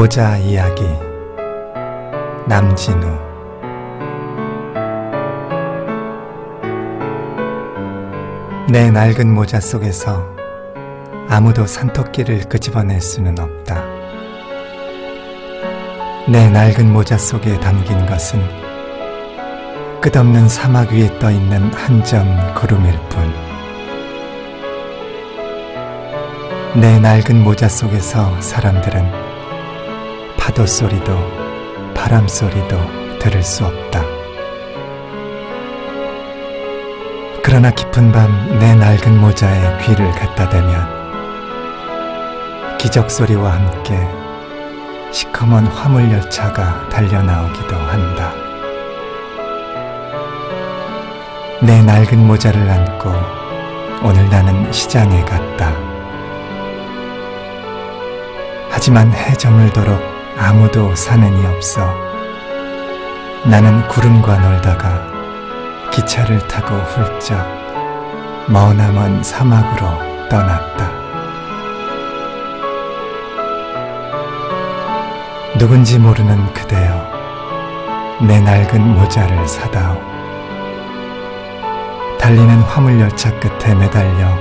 모자 이야기 남진우 내 낡은 모자 속에서 아무도 산토끼를 끄집어낼 수는 없다. 내 낡은 모자 속에 담긴 것은 끝없는 사막 위에 떠 있는 한 점 구름일 뿐. 내 낡은 모자 속에서 사람들은 파도 소리도 바람 소리도 들을 수 없다. 그러나 깊은 밤 내 낡은 모자에 귀를 갖다 대면 기적 소리와 함께 시커먼 화물 열차가 달려 나오기도 한다. 내 낡은 모자를 안고 오늘 나는 시장에 갔다. 하지만 해 저물도록 아무도 사는 이 없어 나는 구름과 놀다가 기차를 타고 훌쩍 머나먼 사막으로 떠났다. 누군지 모르는 그대여, 내 낡은 모자를 사다오. 달리는 화물열차 끝에 매달려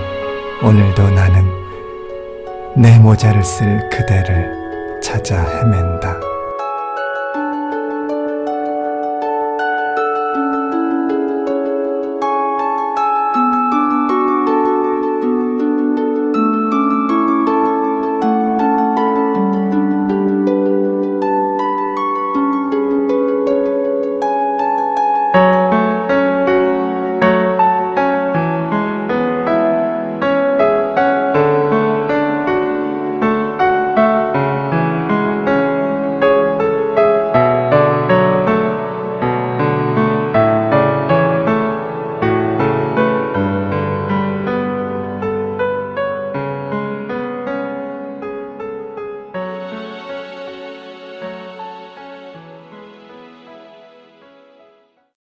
오늘도 나는 내 모자를 쓸 그대를 찾아 헤맨다.